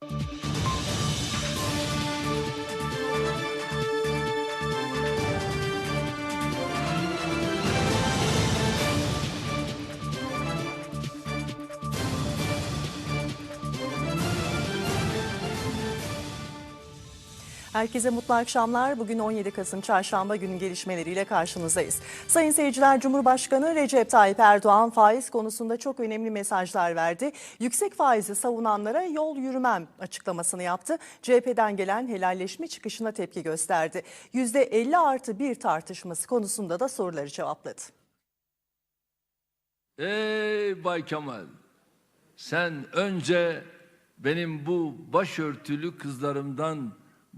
Música Herkese mutlu akşamlar. Bugün 17 Kasım Çarşamba günü gelişmeleriyle karşınızdayız. Sayın seyirciler, Cumhurbaşkanı Recep Tayyip Erdoğan faiz konusunda çok önemli mesajlar verdi. Yüksek faizi savunanlara yol yürümem açıklamasını yaptı. CHP'den gelen helalleşme çıkışına tepki gösterdi. %50 artı bir tartışması konusunda da soruları cevapladı. Ey Bay Kemal, sen önce benim bu başörtülü kızlarımdan,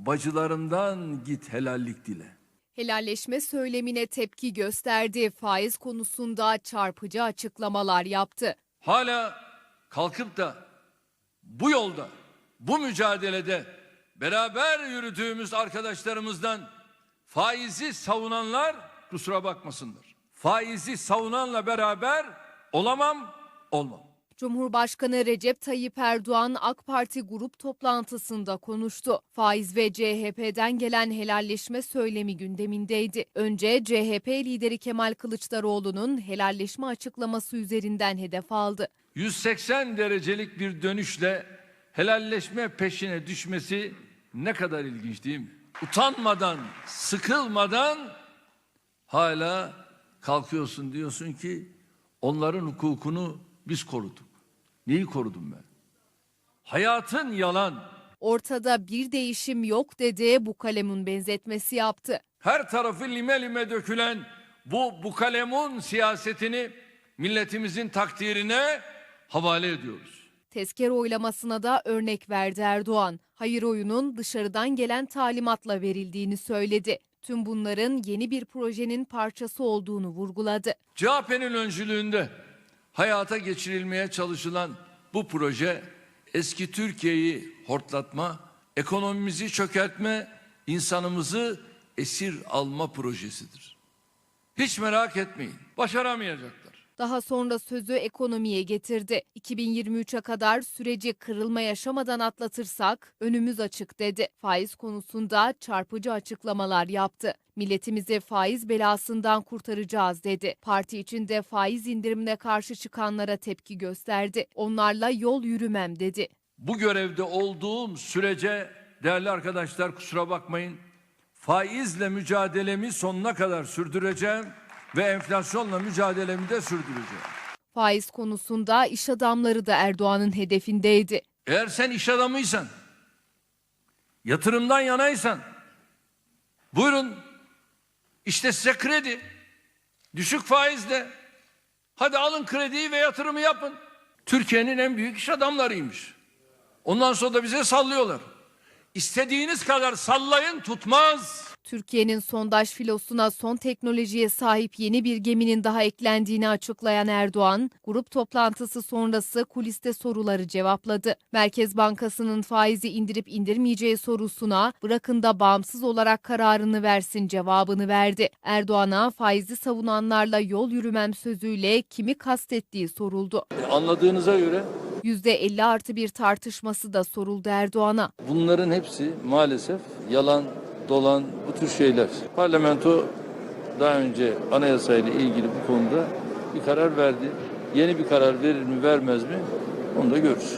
bacılarımdan git helallik dile. Helalleşme söylemine tepki gösterdi. Faiz konusunda çarpıcı açıklamalar yaptı. Hala kalkıp da bu yolda, bu mücadelede beraber yürüdüğümüz arkadaşlarımızdan faizi savunanlar kusura bakmasınlar. Faizi savunanla beraber olamam, olmam. Cumhurbaşkanı Recep Tayyip Erdoğan AK Parti grup toplantısında konuştu. Faiz ve CHP'den gelen helalleşme söylemi gündemindeydi. Önce CHP lideri Kemal Kılıçdaroğlu'nun helalleşme açıklaması üzerinden hedef aldı. 180 derecelik bir dönüşle helalleşme peşine düşmesi ne kadar ilginç değil mi? Utanmadan, sıkılmadan hala kalkıyorsun diyorsun ki onların hukukunu biz koruduk. Neyi korudum ben? Hayatın yalan. Ortada bir değişim yok dedi, bu kalemun benzetmesi yaptı. Her tarafı lime lime dökülen bu bukalemun siyasetini milletimizin takdirine havale ediyoruz. Tezkere oylamasına da örnek verdi Erdoğan. Hayır oyunun dışarıdan gelen talimatla verildiğini söyledi. Tüm bunların yeni bir projenin parçası olduğunu vurguladı. CHP'nin öncülüğünde hayata geçirilmeye çalışılan bu proje eski Türkiye'yi hortlatma, ekonomimizi çökertme, insanımızı esir alma projesidir. Hiç merak etmeyin, başaramayacaklar. Daha sonra sözü ekonomiye getirdi. 2023'e kadar süreci kırılma yaşamadan atlatırsak önümüz açık dedi. Faiz konusunda çarpıcı açıklamalar yaptı. Milletimizi faiz belasından kurtaracağız dedi. Parti içinde faiz indirimine karşı çıkanlara tepki gösterdi. Onlarla yol yürümem dedi. Bu görevde olduğum sürece değerli arkadaşlar kusura bakmayın faizle mücadelemi sonuna kadar sürdüreceğim ve enflasyonla mücadelemi de sürdüreceğim. Faiz konusunda iş adamları da Erdoğan'ın hedefindeydi. Eğer sen iş adamıysan, yatırımdan yanaysan, buyurun işte size kredi, düşük faizle, hadi alın krediyi ve yatırımı yapın. Türkiye'nin en büyük iş adamlarıymış. Ondan sonra da bize sallıyorlar. İstediğiniz kadar sallayın tutmaz. Türkiye'nin sondaj filosuna son teknolojiye sahip yeni bir geminin daha eklendiğini açıklayan Erdoğan, grup toplantısı sonrası kuliste soruları cevapladı. Merkez Bankası'nın faizi indirip indirmeyeceği sorusuna bırakın da bağımsız olarak kararını versin cevabını verdi. Erdoğan'a faizi savunanlarla yol yürümem sözüyle kimi kastettiği soruldu. Anladığınıza göre %50 artı bir tartışması da soruldu Erdoğan'a. bunların hepsi maalesef yalan, dolan bu tür şeyler. Parlamento daha önce anayasayla ilgili bu konuda bir karar verdi. Yeni bir karar verir mi vermez mi onu da görürüz.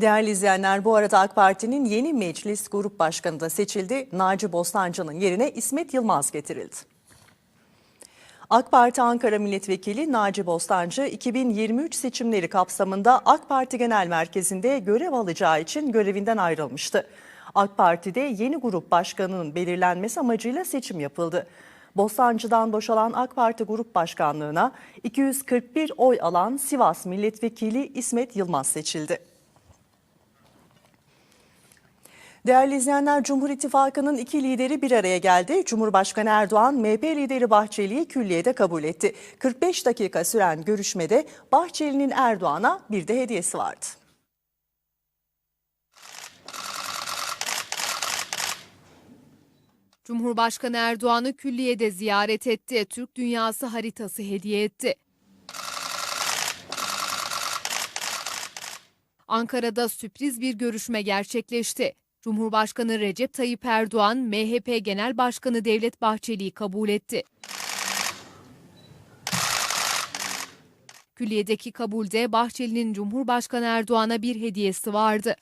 Değerli izleyenler bu arada AK Parti'nin yeni meclis grup başkanı da seçildi. Naci Bostancı'nın yerine İsmet Yılmaz getirildi. AK Parti Ankara Milletvekili Naci Bostancı 2023 seçimleri kapsamında AK Parti Genel Merkezi'nde görev alacağı için görevinden ayrılmıştı. AK Parti'de yeni grup başkanının belirlenmesi amacıyla seçim yapıldı. Bostancı'dan boşalan AK Parti Grup Başkanlığı'na 241 oy alan Sivas Milletvekili İsmet Yılmaz seçildi. Değerli izleyenler, Cumhur İttifakı'nın iki lideri bir araya geldi. Cumhurbaşkanı Erdoğan, MHP lideri Bahçeli'yi külliyede kabul etti. 45 dakika süren görüşmede Bahçeli'nin Erdoğan'a bir de hediyesi vardı. Cumhurbaşkanı Erdoğan'ı külliyede ziyaret etti. Türk Dünyası haritası hediye etti. Ankara'da sürpriz bir görüşme gerçekleşti. Cumhurbaşkanı Recep Tayyip Erdoğan, MHP Genel Başkanı Devlet Bahçeli'yi kabul etti. Külliyedeki kabulde Bahçeli'nin Cumhurbaşkanı Erdoğan'a bir hediyesi vardı.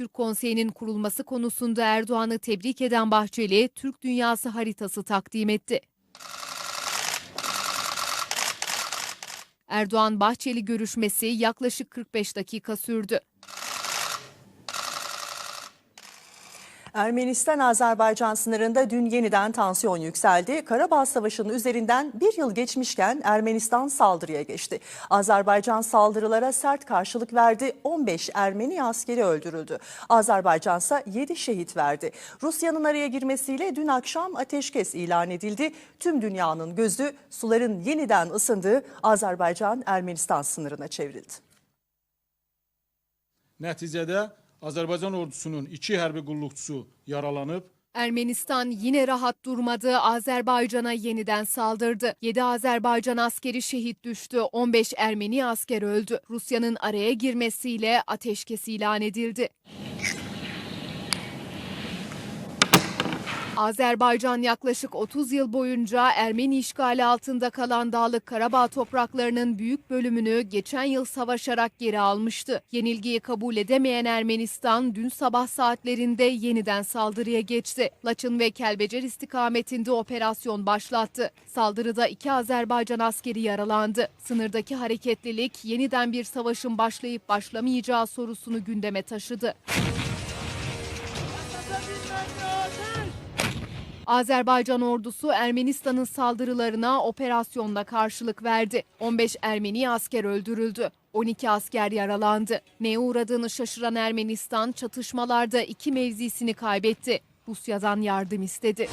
Türk Konseyi'nin kurulması konusunda Erdoğan'ı tebrik eden Bahçeli, Türk Dünyası haritası takdim etti. Erdoğan-Bahçeli görüşmesi yaklaşık 45 dakika sürdü. Ermenistan-Azerbaycan sınırında dün yeniden tansiyon yükseldi. Karabağ Savaşı'nın üzerinden bir yıl geçmişken Ermenistan saldırıya geçti. Azerbaycan saldırılara sert karşılık verdi. 15 Ermeni askeri öldürüldü. Azerbaycan ise 7 şehit verdi. Rusya'nın araya girmesiyle dün akşam ateşkes ilan edildi. Tüm dünyanın gözü suların yeniden ısındığı Azerbaycan-Ermenistan sınırına çevrildi. Nəticədə Azərbaycan ordusunun iki hərbi qulluqçusu yaralanıb, Ermenistan yine rahat durmadı, Azerbaycan'a yeniden saldırdı. 7 Azerbaycan askeri şehit düştü, 15 Ermeni asker öldü. Rusya'nın araya girmesiyle ateşkes ilan edildi. Azerbaycan yaklaşık 30 yıl boyunca Ermeni işgali altında kalan Dağlık Karabağ topraklarının büyük bölümünü geçen yıl savaşarak geri almıştı. Yenilgiyi kabul edemeyen Ermenistan dün sabah saatlerinde yeniden saldırıya geçti. Laçın ve Kelbecer istikametinde operasyon başlattı. Saldırıda iki Azerbaycan askeri yaralandı. Sınırdaki hareketlilik yeniden bir savaşın başlayıp başlamayacağı sorusunu gündeme taşıdı. Azerbaycan ordusu Ermenistan'ın saldırılarına operasyonla karşılık verdi. 15 Ermeni asker öldürüldü. 12 asker yaralandı. Neye uğradığını şaşıran Ermenistan çatışmalarda iki mevzisini kaybetti. Rusya'dan yardım istedi.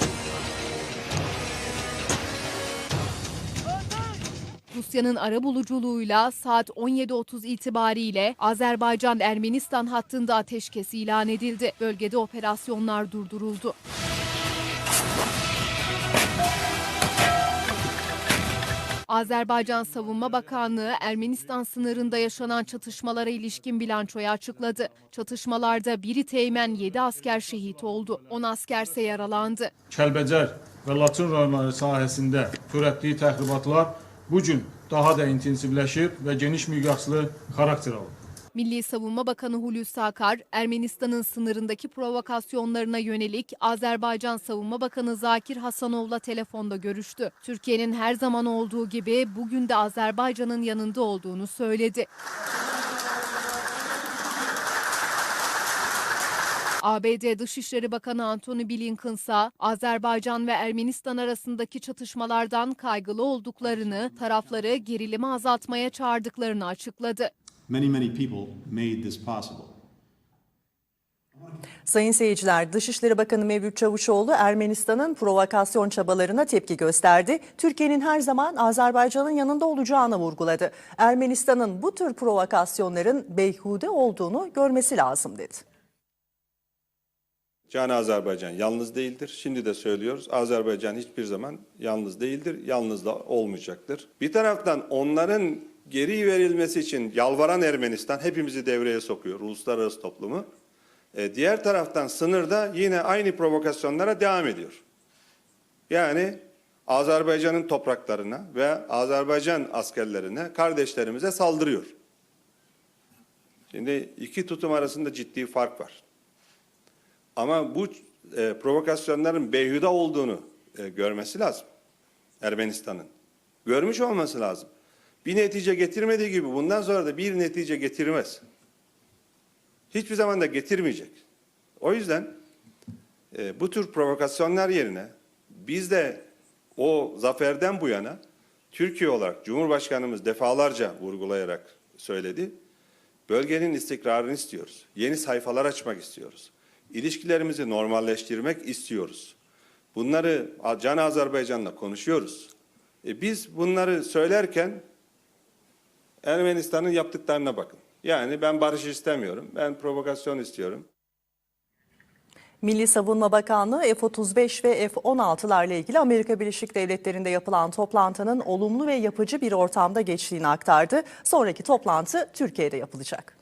Rusya'nın arabuluculuğuyla saat 17.30 itibariyle Azerbaycan-Ermenistan hattında ateşkes ilan edildi. Bölgede operasyonlar durduruldu. Azerbaycan Savunma Bakanlığı Ermenistan sınırında yaşanan çatışmalara ilişkin bilançoyu açıkladı. Çatışmalarda biri teğmen 7 asker şehit oldu. 10 askerse yaralandı. Kəlbəcər və Laçın rayonları sahəsində törətdiyi təxribatlar bu gün daha da intensivləşib və geniş miqyaslı xarakter alıb. Milli Savunma Bakanı Hulusi Akar, Ermenistan'ın sınırındaki provokasyonlarına yönelik Azerbaycan Savunma Bakanı Zakir Hasanov'la telefonda görüştü. Türkiye'nin her zaman olduğu gibi bugün de Azerbaycan'ın yanında olduğunu söyledi. ABD Dışişleri Bakanı Antony Blinken ise Azerbaycan ve Ermenistan arasındaki çatışmalardan kaygılı olduklarını, tarafları gerilimi azaltmaya çağırdıklarını açıkladı. Many, many people made this possible. Sayın seyirciler, Dışişleri Bakanı Mevlüt Çavuşoğlu Ermenistan'ın provokasyon çabalarına tepki gösterdi. Türkiye'nin her zaman Azerbaycan'ın yanında olacağını vurguladı. Ermenistan'ın bu tür provokasyonların beyhude olduğunu görmesi lazım dedi. Can Azerbaycan yalnız değildir. Şimdi de söylüyoruz. Azerbaycan hiçbir zaman yalnız değildir. Yalnız da olmayacaktır. Bir taraftan onların geri verilmesi için yalvaran Ermenistan hepimizi devreye sokuyor. Uluslararası toplumu. E, diğer taraftan sınırda yine aynı provokasyonlara devam ediyor. Yani Azerbaycan'ın topraklarına ve Azerbaycan askerlerine, kardeşlerimize saldırıyor. Şimdi iki tutum arasında ciddi fark var. Ama bu e, provokasyonların beyhude olduğunu e, görmesi lazım. Ermenistan'ın. Görmüş olması lazım. Bir netice getirmediği gibi bundan sonra da bir netice getirmez. Hiçbir zaman da getirmeyecek. O yüzden e, bu tür provokasyonlar yerine biz de o zaferden bu yana Türkiye olarak Cumhurbaşkanımız defalarca vurgulayarak söyledi. Bölgenin istikrarını istiyoruz. Yeni sayfalar açmak istiyoruz. İlişkilerimizi normalleştirmek istiyoruz. Bunları Can Azerbaycan'la konuşuyoruz. E biz bunları söylerken Ermenistan'ın yaptıklarına bakın. Yani ben barış istemiyorum, ben provokasyon istiyorum. Milli Savunma Bakanlığı F-35 ve F-16'larla ilgili Amerika Birleşik Devletleri'nde yapılan toplantının olumlu ve yapıcı bir ortamda geçtiğini aktardı. Sonraki toplantı Türkiye'de yapılacak.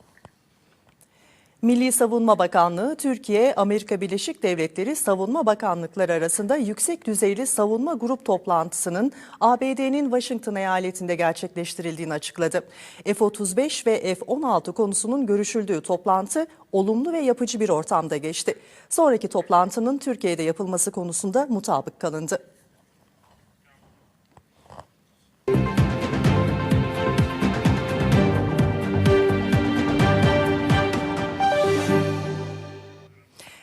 Milli Savunma Bakanlığı, Türkiye, Amerika Birleşik Devletleri Savunma Bakanlıkları arasında yüksek düzeyli savunma grup toplantısının ABD'nin Washington eyaletinde gerçekleştirildiğini açıkladı. F-35 ve F-16 konusunun görüşüldüğü toplantı olumlu ve yapıcı bir ortamda geçti. Sonraki toplantının Türkiye'de yapılması konusunda mutabık kalındı.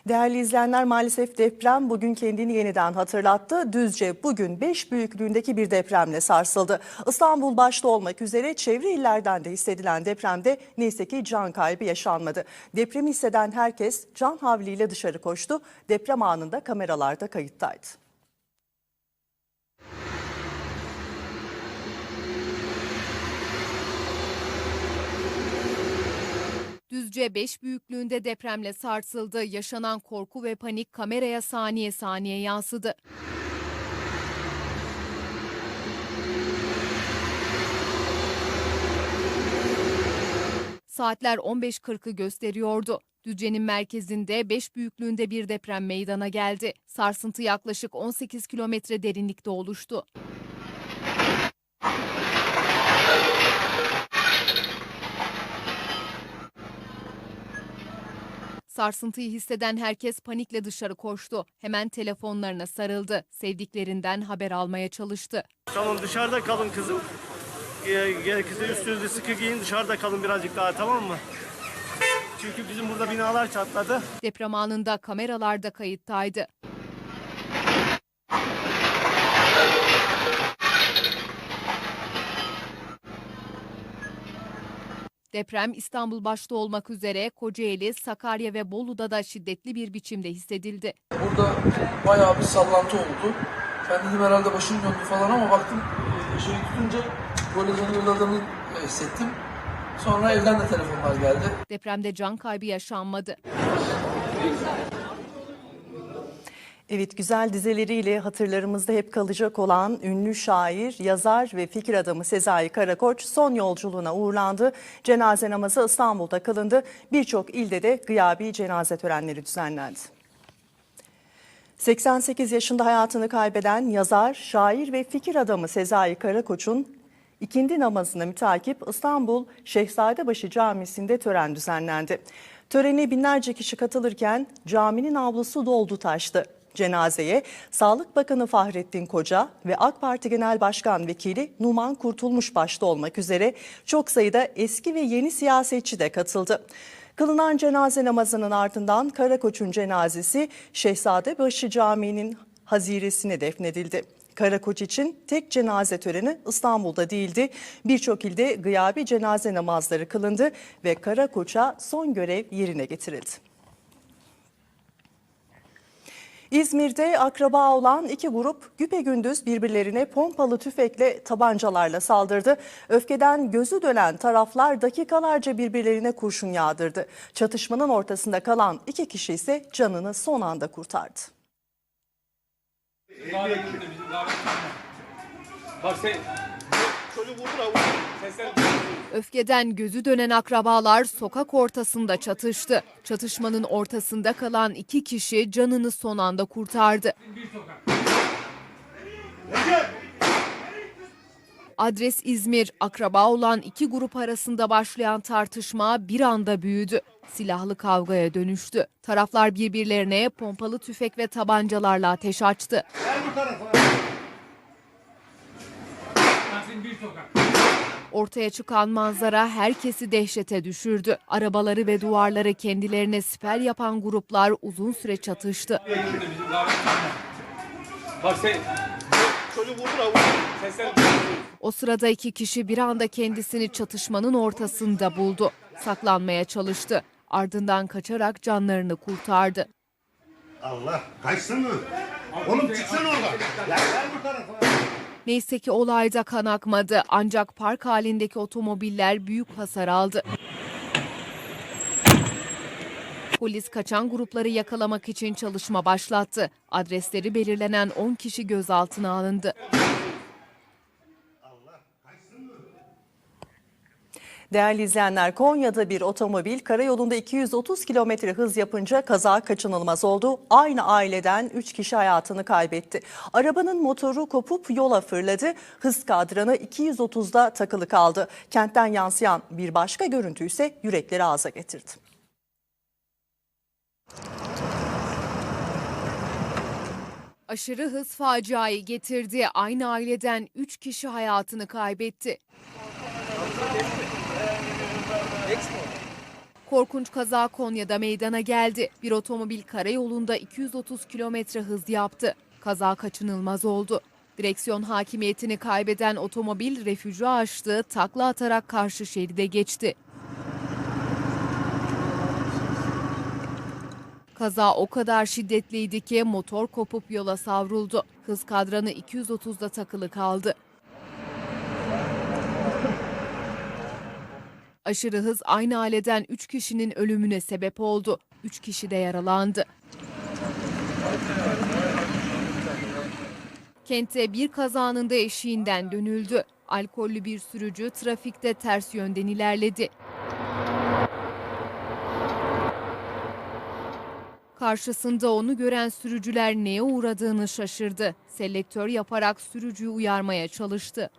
Değerli izleyenler maalesef deprem bugün kendini yeniden hatırlattı. Düzce bugün 5 büyüklüğündeki bir depremle sarsıldı. İstanbul başta olmak üzere çevre illerden de hissedilen depremde neyse ki can kaybı yaşanmadı. Depremi hisseden herkes can havliyle dışarı koştu. Deprem anında kameralarda kayıttaydı. Düzce 5 büyüklüğünde depremle sarsıldı. Yaşanan korku ve panik kameraya saniye saniye yansıdı. Saatler 15.40'ı gösteriyordu. Düzce'nin merkezinde 5 büyüklüğünde bir deprem meydana geldi. Sarsıntı yaklaşık 18 kilometre derinlikte oluştu. Sarsıntıyı hisseden herkes panikle dışarı koştu. Hemen telefonlarına sarıldı. Sevdiklerinden haber almaya çalıştı. Tamam dışarıda kalın kızım. Ee, Gerekirse üstünüzü sıkı giyin dışarıda kalın birazcık daha tamam mı? Çünkü bizim burada binalar çatladı. Deprem anında kameralarda kayıttaydı. Deprem İstanbul başta olmak üzere Kocaeli, Sakarya ve Bolu'da da şiddetli bir biçimde hissedildi. Burada bayağı bir sallantı oldu. Ben dedim herhalde başım döndü falan ama baktım e, şeyi tutunca böyle döngüladığını e, hissettim. Sonra evden de telefonlar geldi. Depremde can kaybı yaşanmadı. Evet güzel dizeleriyle hatırlarımızda hep kalacak olan ünlü şair, yazar ve fikir adamı Sezai Karakoç son yolculuğuna uğurlandı. Cenaze namazı İstanbul'da kılındı. Birçok ilde de gıyabi cenaze törenleri düzenlendi. 88 yaşında hayatını kaybeden yazar, şair ve fikir adamı Sezai Karakoç'un ikindi namazına mütakip İstanbul Şehzadebaşı Camisi'nde tören düzenlendi. Törene binlerce kişi katılırken caminin avlusu doldu taştı. Cenazeye Sağlık Bakanı Fahrettin Koca ve AK Parti Genel Başkan Vekili Numan Kurtulmuş başta olmak üzere çok sayıda eski ve yeni siyasetçi de katıldı. Kılınan cenaze namazının ardından Karakoç'un cenazesi Şehzadebaşı Camii'nin haziresine defnedildi. Karakoç için tek cenaze töreni İstanbul'da değildi. Birçok ilde gıyabi cenaze namazları kılındı ve Karakoç'a son görev yerine getirildi. İzmir'de akraba olan iki grup güpegündüz birbirlerine pompalı tüfekle tabancalarla saldırdı. Öfkeden gözü dönen taraflar dakikalarca birbirlerine kurşun yağdırdı. Çatışmanın ortasında kalan iki kişi ise canını son anda kurtardı. Öfkeden gözü dönen akrabalar sokak ortasında çatıştı. Çatışmanın ortasında kalan iki kişi canını son anda kurtardı. Adres İzmir. Akraba olan iki grup arasında başlayan tartışma bir anda büyüdü. Silahlı kavgaya dönüştü. Taraflar birbirlerine pompalı tüfek ve tabancalarla ateş açtı. Ortaya çıkan manzara herkesi dehşete düşürdü. Arabaları ve duvarları kendilerine siper yapan gruplar uzun süre çatıştı. O sırada iki kişi bir anda kendisini çatışmanın ortasında buldu. Saklanmaya çalıştı. Ardından kaçarak canlarını kurtardı. Allah kaçsın mı? Oğlum çıksana oradan. Ya gel bu tarafa. Neyse ki olayda kan akmadı ancak park halindeki otomobiller büyük hasar aldı. Polis kaçan grupları yakalamak için çalışma başlattı. Adresleri belirlenen 10 kişi gözaltına alındı. Değerli izleyenler Konya'da bir otomobil karayolunda 230 kilometre hız yapınca kaza kaçınılmaz oldu. Aynı aileden 3 kişi hayatını kaybetti. Arabanın motoru kopup yola fırladı. Hız kadranı 230'da takılı kaldı. Kentten yansıyan bir başka görüntü ise yürekleri ağza getirdi. Aşırı hız faciayı getirdi. Aynı aileden 3 kişi hayatını kaybetti. Korkunç kaza Konya'da meydana geldi. Bir otomobil karayolunda 230 kilometre hız yaptı. Kaza kaçınılmaz oldu. Direksiyon hakimiyetini kaybeden otomobil refüjü aştı, takla atarak karşı şeride geçti. Kaza o kadar şiddetliydi ki motor kopup yola savruldu. Hız kadranı 230'da takılı kaldı. Aşırı hız aynı aileden 3 kişinin ölümüne sebep oldu. 3 kişi de yaralandı. Kente bir kazanın da eşiğinden dönüldü. Alkollü bir sürücü trafikte ters yönden ilerledi. Karşısında onu gören sürücüler neye uğradığını şaşırdı. Selektör yaparak sürücüyü uyarmaya çalıştı.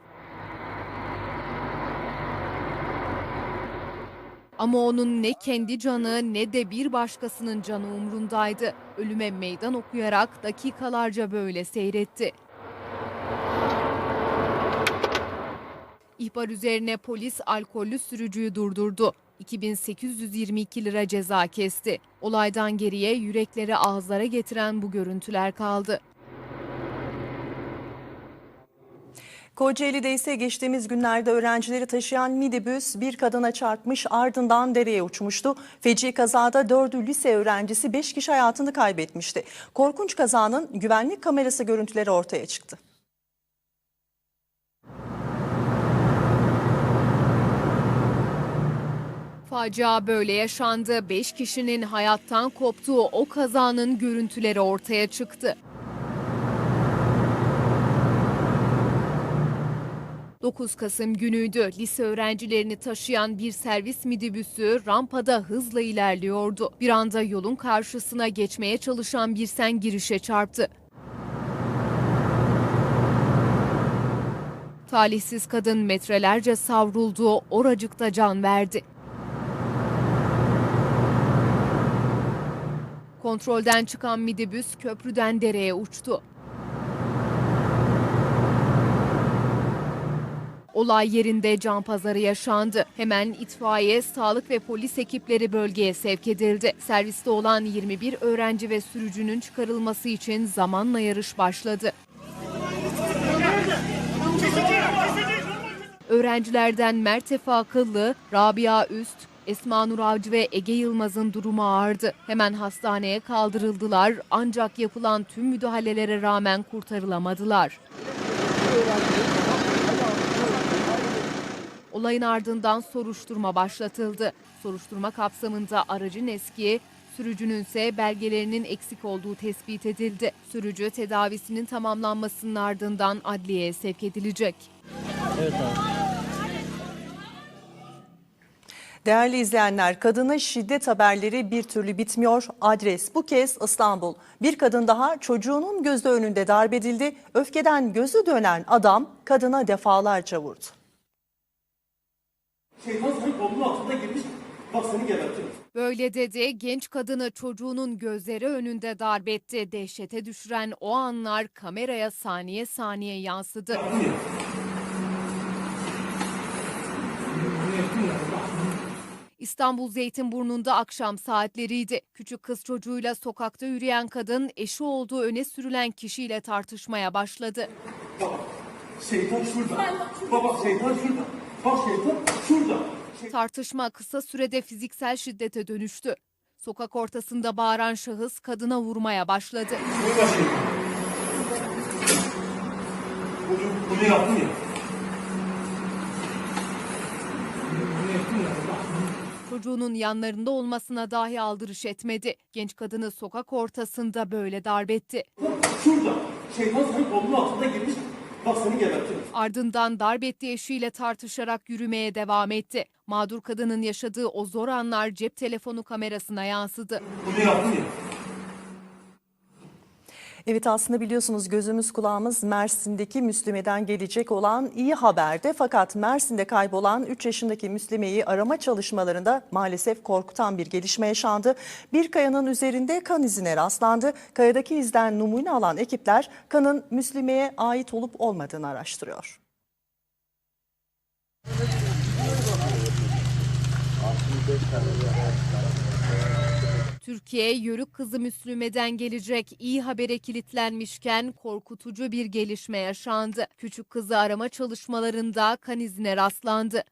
Ama onun ne kendi canı ne de bir başkasının canı umrundaydı. Ölüme meydan okuyarak dakikalarca böyle seyretti. İhbar üzerine polis alkollü sürücüyü durdurdu. 2822 lira ceza kesti. Olaydan geriye yürekleri ağızlara getiren bu görüntüler kaldı. Kocaeli'de ise geçtiğimiz günlerde öğrencileri taşıyan minibüs bir kadına çarpmış ardından dereye uçmuştu. Feci kazada 4'ü lise öğrencisi 5 kişi hayatını kaybetmişti. Korkunç kazanın güvenlik kamerası görüntüleri ortaya çıktı. Facia böyle yaşandı. 5 kişinin hayattan koptuğu o kazanın görüntüleri ortaya çıktı. 9 Kasım günüydü. Lise öğrencilerini taşıyan bir servis midibüsü rampada hızla ilerliyordu. Bir anda yolun karşısına geçmeye çalışan bir sen girişe çarptı. Talihsiz kadın metrelerce savrulduğu oracıkta can verdi. Kontrolden çıkan midibüs köprüden dereye uçtu. Olay yerinde can pazarı yaşandı. Hemen itfaiye, sağlık ve polis ekipleri bölgeye sevk edildi. Serviste olan 21 öğrenci ve sürücünün çıkarılması için zamanla yarış başladı. Öğrencilerden Mertefe Akıllı, Rabia Üst, Esma Nur Avcı ve Ege Yılmaz'ın durumu ağırdı. Hemen hastaneye kaldırıldılar ancak yapılan tüm müdahalelere rağmen kurtarılamadılar. Olayın ardından soruşturma başlatıldı. Soruşturma kapsamında aracın eski, sürücünün ise belgelerinin eksik olduğu tespit edildi. Sürücü tedavisinin tamamlanmasının ardından adliyeye sevk edilecek. Değerli izleyenler, kadına şiddet haberleri bir türlü bitmiyor. Adres bu kez İstanbul. Bir kadın daha çocuğunun gözü önünde darp edildi. Öfkeden gözü dönen adam kadına defalarca vurdu. Şeytan senin kolunun altında girmiş. Bak seni gebertirim. Böyle dedi genç kadını çocuğunun gözleri önünde darbetti. Dehşete düşüren o anlar kameraya saniye saniye yansıdı. İstanbul Zeytinburnu'nda akşam saatleriydi. Küçük kız çocuğuyla sokakta yürüyen kadın eşi olduğu öne sürülen kişiyle tartışmaya başladı. Şeytan şurada. Baba şeytan şurada. Şeytan şurada. Tartışma kısa sürede fiziksel şiddete dönüştü. Sokak ortasında bağıran şahıs kadına vurmaya başladı. Şurada. Bunu, bunu yaptın ya. Çocuğunun yanlarında olmasına dahi aldırış etmedi. Genç kadını sokak ortasında böyle darbetti. Şurada şeytan senin kolunun altında girmiş. Bak seni gebertirim. Ardından darp ettiği eşiyle tartışarak yürümeye devam etti. Mağdur kadının yaşadığı o zor anlar cep telefonu kamerasına yansıdı. Bunu yaptın ya. Evet aslında biliyorsunuz gözümüz kulağımız Mersin'deki Müslüme'den gelecek olan iyi haberde. Fakat Mersin'de kaybolan 3 yaşındaki Müslime'yi arama çalışmalarında maalesef korkutan bir gelişme yaşandı. Bir kayanın üzerinde kan izine rastlandı. Kayadaki izden numune alan ekipler kanın Müslime'ye ait olup olmadığını araştırıyor. Türkiye yörük kızı Müslüme'den gelecek iyi habere kilitlenmişken korkutucu bir gelişme yaşandı. Küçük kızı arama çalışmalarında kan izine rastlandı.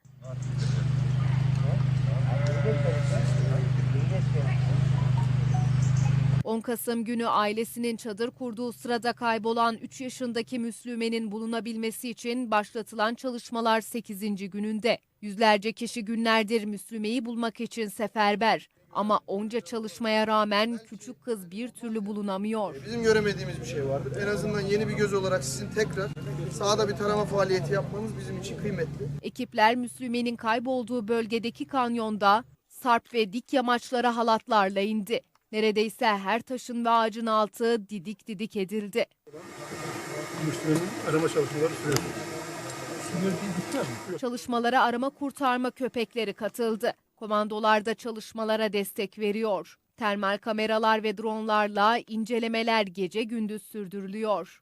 ...10 Kasım günü ailesinin çadır kurduğu sırada kaybolan 3 yaşındaki Müslüme'nin bulunabilmesi için başlatılan çalışmalar 8. gününde. Yüzlerce kişi günlerdir Müslüme'yi bulmak için seferber. Ama onca çalışmaya rağmen küçük kız bir türlü bulunamıyor. Bizim göremediğimiz bir şey vardı. En azından yeni bir göz olarak sizin tekrar sahada bir tarama faaliyeti yapmanız bizim için kıymetli. Ekipler Müslüme'nin kaybolduğu bölgedeki kanyonda sarp ve dik yamaçlara halatlarla indi. Neredeyse her taşın ve ağacın altı didik didik edildi. Müslümanın arama çalışmaları sürüyor. Çalışmalara arama kurtarma köpekleri katıldı. Komandolar da çalışmalara destek veriyor. Termal kameralar ve dronlarla incelemeler gece gündüz sürdürülüyor.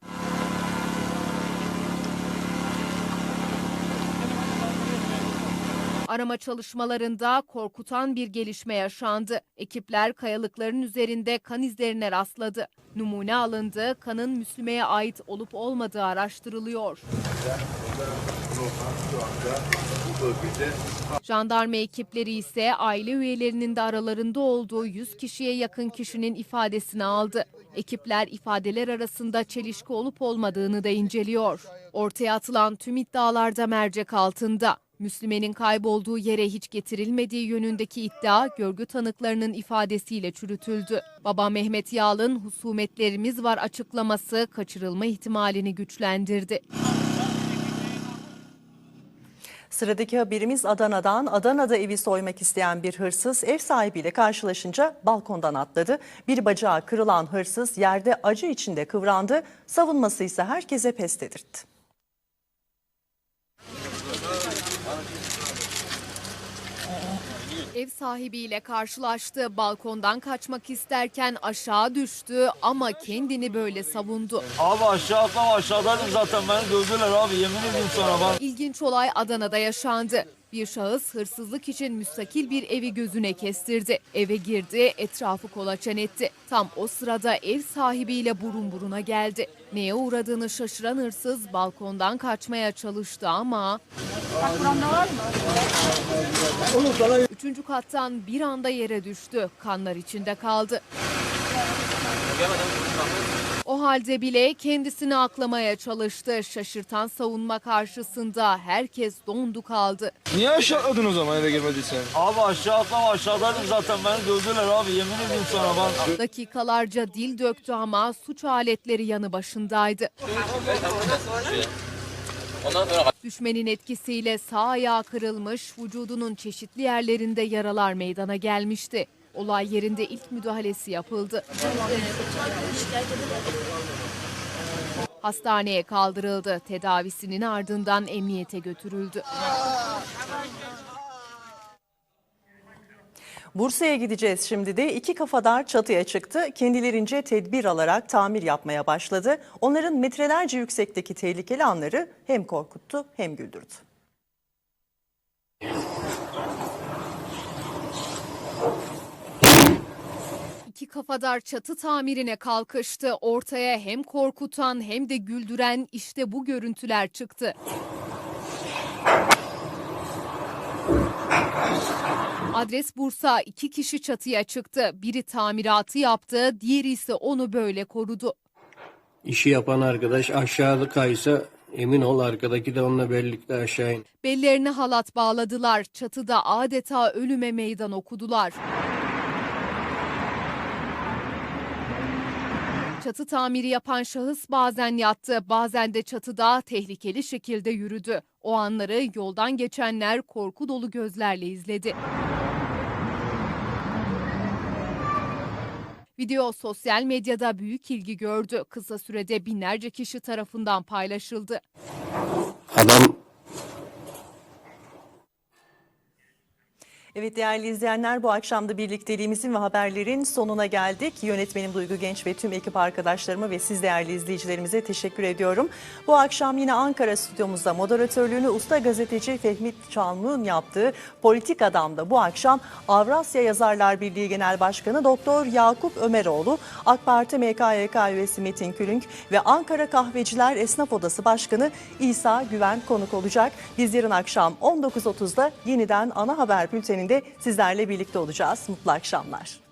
Arama çalışmalarında korkutan bir gelişme yaşandı. Ekipler kayalıkların üzerinde kan izlerine rastladı. Numune alındı, kanın Müslüme'ye ait olup olmadığı araştırılıyor. Jandarma ekipleri ise aile üyelerinin de aralarında olduğu 100 kişiye yakın kişinin ifadesini aldı. Ekipler ifadeler arasında çelişki olup olmadığını da inceliyor. Ortaya atılan tüm iddialarda mercek altında. Müslüme'nin kaybolduğu yere hiç getirilmediği yönündeki iddia görgü tanıklarının ifadesiyle çürütüldü. Baba Mehmet Yağlı'nın husumetlerimiz var açıklaması kaçırılma ihtimalini güçlendirdi. Sıradaki haberimiz Adana'dan. Adana'da evi soymak isteyen bir hırsız ev sahibiyle karşılaşınca balkondan atladı. Bir bacağı kırılan hırsız yerde acı içinde kıvrandı. Savunması ise herkese pes dedirtti. Ev sahibiyle karşılaştı. Balkondan kaçmak isterken aşağı düştü ama kendini böyle savundu. Abi aşağı atlama aşağıdaydım zaten beni dövdüler abi yemin ediyorum sana ben. İlginç olay Adana'da yaşandı. Bir şahıs hırsızlık için müstakil bir evi gözüne kestirdi. Eve girdi, etrafı kolaçan etti. Tam o sırada ev sahibiyle burun buruna geldi. Neye uğradığını şaşıran hırsız balkondan kaçmaya çalıştı ama... Üçüncü kattan bir anda yere düştü. Kanlar içinde kaldı. O halde bile kendisini aklamaya çalıştı. Şaşırtan savunma karşısında herkes dondu kaldı. Niye aşağı atladın o zaman eve girmediysen? Abi aşağı atlama aşağıdaydım zaten beni dövdüler abi yemin ediyorum sana ben. Dakikalarca dil döktü ama suç aletleri yanı başındaydı. Düşmenin etkisiyle sağ ayağı kırılmış, vücudunun çeşitli yerlerinde yaralar meydana gelmişti. Olay yerinde ilk müdahalesi yapıldı. Hastaneye kaldırıldı. Tedavisinin ardından emniyete götürüldü. Bursa'ya gideceğiz şimdi de. iki kafadar çatıya çıktı. Kendilerince tedbir alarak tamir yapmaya başladı. Onların metrelerce yüksekteki tehlikeli anları hem korkuttu hem güldürdü. İki kafadar çatı tamirine kalkıştı. Ortaya hem korkutan hem de güldüren işte bu görüntüler çıktı. Adres Bursa iki kişi çatıya çıktı. Biri tamiratı yaptı, diğeri ise onu böyle korudu. İşi yapan arkadaş aşağıda kaysa Emin ol arkadaki de onunla birlikte aşağı in. Bellerine halat bağladılar. Çatıda adeta ölüme meydan okudular. Çatı tamiri yapan şahıs bazen yattı, bazen de çatıda tehlikeli şekilde yürüdü. O anları yoldan geçenler korku dolu gözlerle izledi. Video sosyal medyada büyük ilgi gördü. Kısa sürede binlerce kişi tarafından paylaşıldı. Adam Evet değerli izleyenler bu akşam da birlikteliğimizin ve haberlerin sonuna geldik. Yönetmenim Duygu Genç ve tüm ekip arkadaşlarıma ve siz değerli izleyicilerimize teşekkür ediyorum. Bu akşam yine Ankara stüdyomuzda moderatörlüğünü usta gazeteci Fehmi Çalmık'ın yaptığı Politik Adam'da bu akşam Avrasya Yazarlar Birliği Genel Başkanı Doktor Yakup Ömeroğlu, AK Parti MKYK üyesi Metin Külünk ve Ankara Kahveciler Esnaf Odası Başkanı İsa Güven konuk olacak. Biz yarın akşam 19.30'da yeniden ana haber bülteninde sizlerle birlikte olacağız. Mutlu akşamlar.